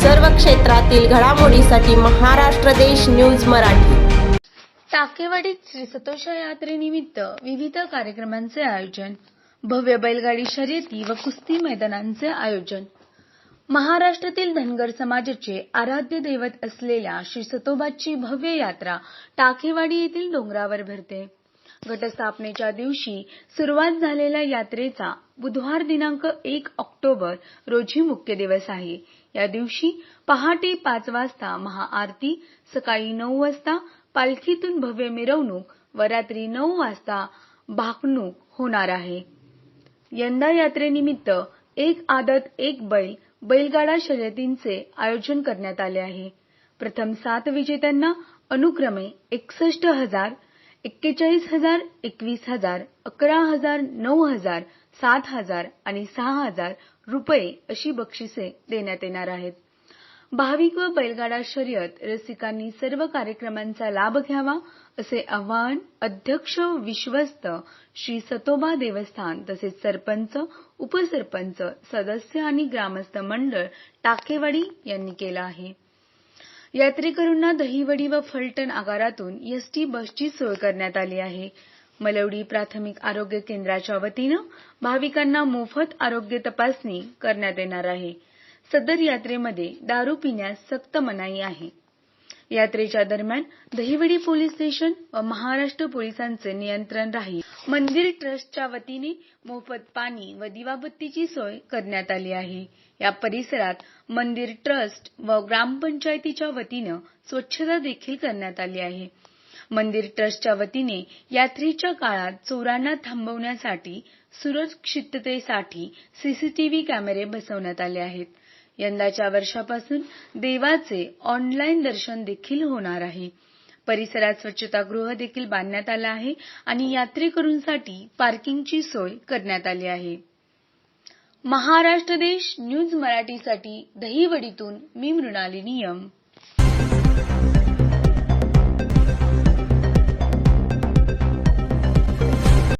सर्व क्षेत्रातील घडामोडीसाठी महाराष्ट्र देश न्यूज मराठी. टाकेवाडीत श्री सतोष यात्रेनिमित्त विविध कार्यक्रमांचे आयोजन भव्य बैलगाडी शर्यती व कुस्ती मैदानांचे आयोजन. महाराष्ट्रातील धनगर समाजाचे आराध्य दैवत असलेल्या श्री सतोबाची भव्य यात्रा टाकेवाडी येथील डोंगरावर भरते. घटस्थापनेच्या दिवशी सुरुवात झालेल्या यात्रेचा बुधवार दिनांक एक ऑक्टोबर रोजी मुख्य दिवस आहे. या दिवशी पहाटे पाच वाजता महाआरती सकाळी नऊ वाजता पालखीतून भव्य मिरवणूक व रात्री नऊ वाजता भाकणूक होणार आहे. यंदा यात्रेनिमित्त एक आदत एक बैल बैलगाडा शर्यतींचे आयोजन करण्यात आले आहे. प्रथम सात विजेत्यांना अनुक्रमे एकसष्ट हजार एक्केचाळीस हजार एकवीस हजार अकरा हजार नऊ हजार सात हजार आणि सहा हजार रुपये अशी बक्षिसे देण्यात येणार आहेत. भाविक व बैलगाडा शर्यत रसिकांनी सर्व कार्यक्रमांचा लाभ घ्यावा असे आवाहन अध्यक्ष विश्वस्त श्री सतोबा देवस्थान तसेच सरपंच उपसरपंच सदस्य आणि ग्रामस्थ मंडळ टाकेवाडी यांनी केलं आहे. यात्रेकरूंना दहीवडी व फलटण आगारातून एसटी बसची सोय करण्यात आली आहे. मलवडी प्राथमिक आरोग्य केंद्राच्या वतीनं भाविकांना मोफत आरोग्य तपासणी करण्यात येणार आहे. सदर यात्रेमध्ये दारू पिण्यास सक्त मनाई आहे. यात्रेच्या दरम्यान दहिवडी पोलीस स्टेशन व महाराष्ट्र पोलिसांचे नियंत्रण राहील. मंदिर ट्रस्टच्या वतीने मोफत पाणी व दिवाबत्तीची सोय करण्यात आली आहे. या परिसरात मंदिर ट्रस्ट व ग्रामपंचायतीच्या वतीनं स्वच्छता देखील करण्यात आली आहे. मंदिर ट्रस्टच्या वतीने यात्रेच्या काळात चोरांना थांबवण्यासाठी सुरक्षिततेसाठी सीसीटीव्ही कॅमेरे बसवण्यात आले आहेत. यंदाच्या वर्षापासून देवाचे ऑनलाईन दर्शन देखील होणार आहे. परिसरात स्वच्छतागृह देखील बांधण्यात आलं आहे आणि यात्रेकरूंसाठी पार्किंगची सोय करण्यात आली आहे. महाराष्ट्र देश न्यूज मराठीसाठी दहीवडीतून मी मृणाली नियम